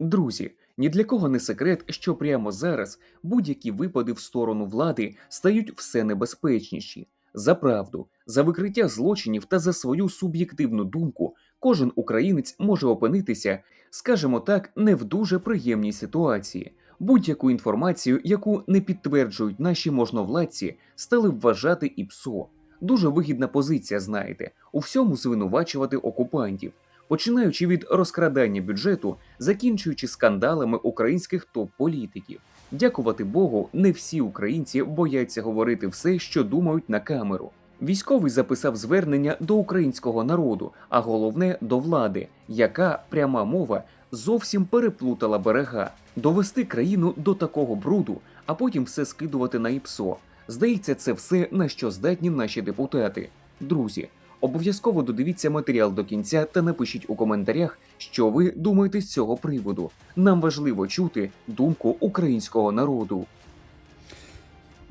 Друзі, ні для кого не секрет, що прямо зараз будь-які випади в сторону влади стають все небезпечніші. За правду, за викриття злочинів та за свою суб'єктивну думку кожен українець може опинитися, скажімо так, не в дуже приємній ситуації. Будь-яку інформацію, яку не підтверджують наші можновладці, стали вважати і ПСО. Дуже вигідна позиція, знаєте, у всьому звинувачувати окупантів починаючи від розкрадання бюджету, закінчуючи скандалами українських топ-політиків. Дякувати Богу, не всі українці бояться говорити все, що думають на камеру. Військовий записав звернення до українського народу, а головне до влади, яка пряма мова зовсім переплутала берега, довести країну до такого бруду, а потім все скидувати на ІПСО. Здається, це все на що здатні наші депутати. Друзі, Обов'язково додивіться матеріал до кінця та напишіть у коментарях, що ви думаєте з цього приводу. Нам важливо чути думку українського народу.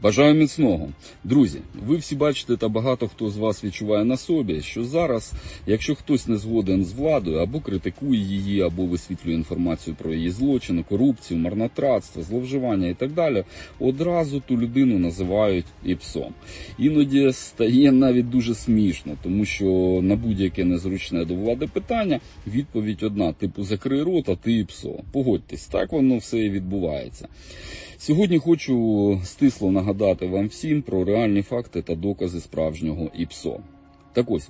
Бажаю міцного. Друзі, ви всі бачите, та багато хто з вас відчуває на собі, що зараз, якщо хтось не згоден з владою, або критикує її, або висвітлює інформацію про її злочини, корупцію, марнотратство, зловживання і так далі, одразу ту людину називають іпсом. Іноді стає навіть дуже смішно, тому що на будь-яке незручне до влади питання відповідь одна: типу закрий рот, а ти іпсо. Погодьтесь, так воно все і відбувається. Сьогодні хочу стисло нагадати вам всім про реальні факти та докази справжнього ІПСО. Так ось.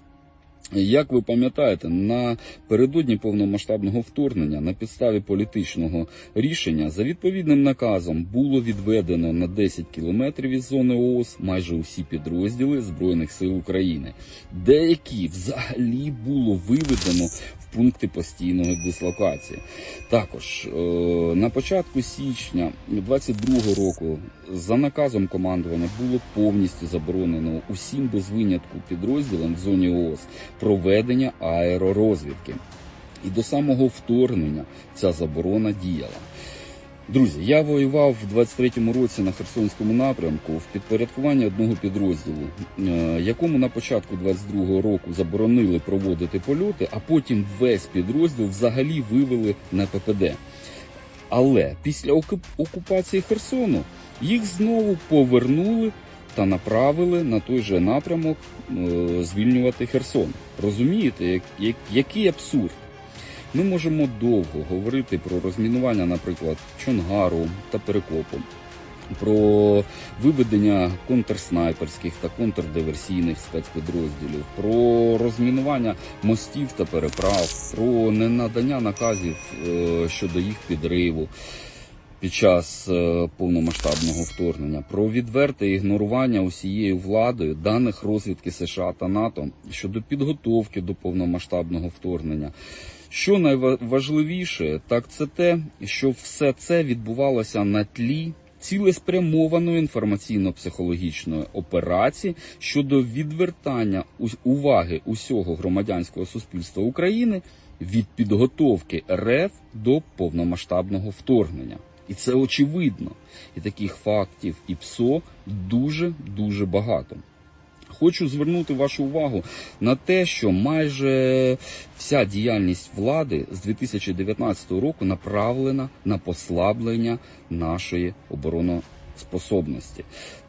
Як ви пам'ятаєте, напередодні повномасштабного вторгнення на підставі політичного рішення за відповідним наказом було відведено на 10 кілометрів із зони ООС майже усі підрозділи Збройних сил України. Деякі взагалі було виведено пункти постійної дислокації. Також е, на початку січня 2022 року за наказом командування було повністю заборонено усім без винятку підрозділам в зоні ООС проведення аеророзвідки. І до самого вторгнення ця заборона діяла. Друзі, я воював в 23-му році на Херсонському напрямку в підпорядкуванні одного підрозділу, е, якому на початку 22-го року заборонили проводити польоти, а потім весь підрозділ взагалі вивели на ППД. Але після окупації Херсону їх знову повернули та направили на той же напрямок е, звільнювати Херсон. Розумієте, як, як, який абсурд? Ми можемо довго говорити про розмінування, наприклад, Чонгару та Перекопу, про виведення контрснайперських та контрдиверсійних спецпідрозділів, про розмінування мостів та переправ, про ненадання наказів е, щодо їх підриву. Під час е, повномасштабного вторгнення про відверте ігнорування усією владою даних розвідки США та НАТО щодо підготовки до повномасштабного вторгнення. Що найважливіше, так це те, що все це відбувалося на тлі цілеспрямованої інформаційно-психологічної операції щодо відвертання уваги усього громадянського суспільства України від підготовки РФ до повномасштабного вторгнення. І це очевидно. І таких фактів і ПСО дуже дуже багато. Хочу звернути вашу увагу на те, що майже вся діяльність влади з 2019 року направлена на послаблення нашої обороноспособності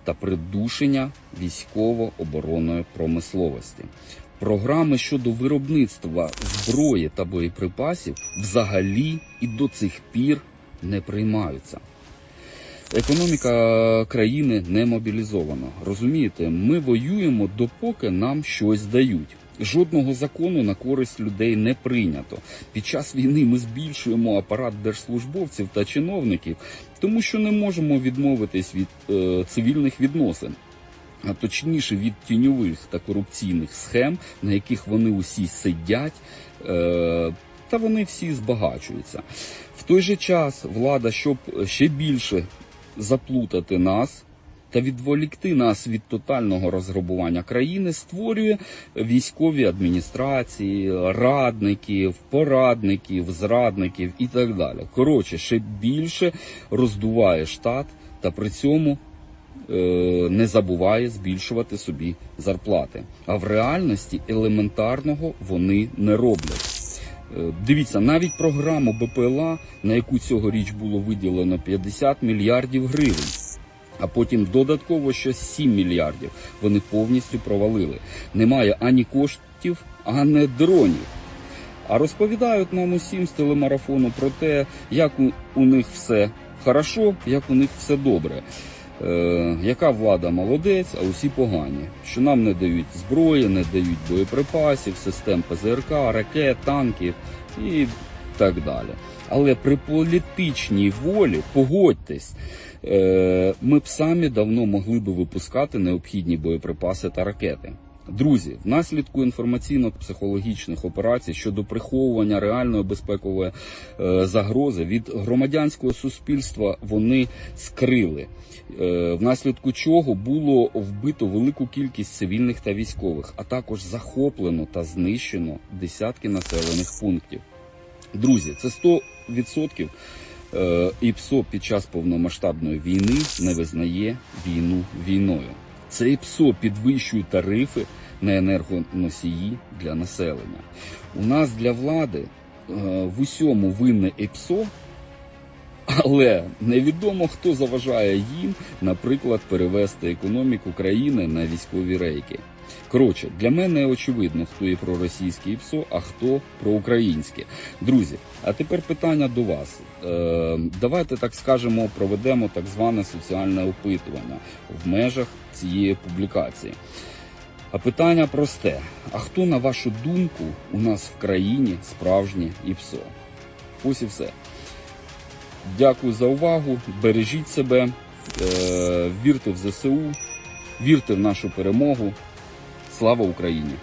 та придушення військово-оборонної промисловості. Програми щодо виробництва зброї та боєприпасів взагалі і до цих пір не приймаються. Економіка країни не мобілізована. Розумієте, ми воюємо допоки нам щось дають. Жодного закону на користь людей не прийнято. Під час війни ми збільшуємо апарат держслужбовців та чиновників, тому що не можемо відмовитись від е, цивільних відносин. А точніше від тіньових та корупційних схем, на яких вони усі сидять, е, та вони всі збагачуються. В той же час влада, щоб ще більше заплутати нас та відволікти нас від тотального розграбування країни, створює військові адміністрації, радників, порадників, зрадників і так далі. Коротше, ще більше роздуває штат та при цьому е, не забуває збільшувати собі зарплати. А в реальності елементарного вони не роблять. Е, Дивіться, навіть програму БПЛА, на яку цьогоріч було виділено 50 мільярдів гривень, а потім додатково ще 7 мільярдів, вони повністю провалили. Немає ані коштів, ані дронів. А розповідають нам усім з телемарафону про те, як у, у них все хорошо, як у них все добре. Е, яка влада молодець, а усі погані. Що нам не дають зброї, не дають боєприпасів, систем ПЗРК, ракет, танків і так далі. Але при політичній волі, погодьтесь, е, ми б самі давно могли би випускати необхідні боєприпаси та ракети. Друзі, внаслідку інформаційно-психологічних операцій щодо приховування реальної безпекової е, загрози від громадянського суспільства вони скрили, е, внаслідку чого було вбито велику кількість цивільних та військових, а також захоплено та знищено десятки населених пунктів. Друзі, це 100% е, ІПСО під час повномасштабної війни не визнає війну війною. Це ІПСО підвищує тарифи на енергоносії для населення. У нас для влади е, в усьому винне ІПСО, але невідомо хто заважає їм, наприклад, перевести економіку країни на військові рейки. Коротше, для мене очевидно, хто є проросійське ІПСО, а хто проукраїнське. Друзі, а тепер питання до вас. Е, давайте так скажемо, проведемо так зване соціальне опитування в межах цієї публікації. А питання просте: а хто, на вашу думку, у нас в країні справжнє ІПСО? Ось і все. Дякую за увагу. Бережіть себе, е, вірте в ЗСУ, вірте в нашу перемогу. Слава Україні!